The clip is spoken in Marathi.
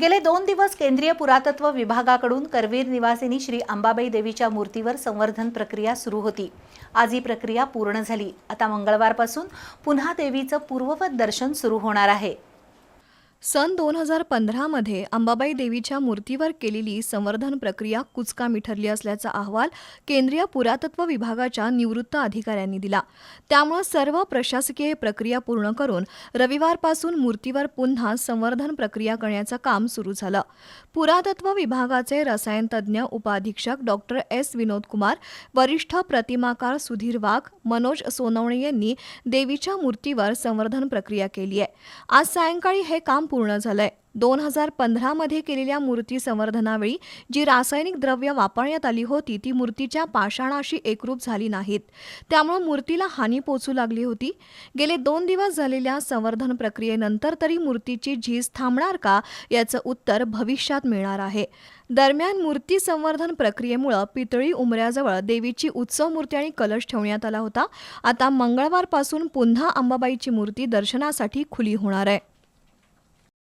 गेले दोन दिवस केंद्रीय पुरातत्व विभागाकडून करवीर निवासिनी श्री अंबाबाई देवीच्या मूर्तीवर संवर्धन प्रक्रिया सुरू होती. आज ही प्रक्रिया पूर्ण झाली. आता मंगळवारपासून पुन्हा देवीचं पूर्ववत दर्शन सुरू होणार आहे. सन दोन हजार पंधरामध्ये अंबाबाई देवीच्या मूर्तीवर केलेली संवर्धन प्रक्रिया कुचकामी ठरली असल्याचा अहवाल केंद्रीय पुरातत्व विभागाच्या निवृत्त अधिकाऱ्यांनी दिला. त्यामुळे सर्व प्रशासकीय प्रक्रिया पूर्ण करून रविवारपासून मूर्तीवर पुन्हा संवर्धन प्रक्रिया करण्याचं काम सुरू झालं. पुरातत्व विभागाचे रसायनतज्ज्ञ उपाधीक्षक डॉक्टर एस. विनोद कुमार वरिष्ठ प्रतिमाकार सुधीर वाघ मनोज सोनवणे यांनी देवीच्या मूर्तीवर संवर्धन प्रक्रिया केली आहे. आज सायंकाळी हे काम पूर्ण झालंय. दोन हजार पंधरामध्ये केलेल्या मूर्ती संवर्धनावेळी जी रासायनिक द्रव्य वापरण्यात आली होती ती मूर्तीच्या पाषाणाशी एकरूप झाली नाहीत. त्यामुळे मूर्तीला हानी पोचू लागली होती. गेले दोन दिवस झालेल्या संवर्धन प्रक्रियेनंतर तरी मूर्तीची झीज थांबणार का याचं उत्तर भविष्यात मिळणार आहे. दरम्यान मूर्ती संवर्धन प्रक्रियेमुळं पितळी उमऱ्याजवळ देवीची उत्सव मूर्ती आणि कलश ठेवण्यात आला होता. आता मंगळवारपासून पुन्हा अंबाबाईची मूर्ती दर्शनासाठी खुली होणार आहे.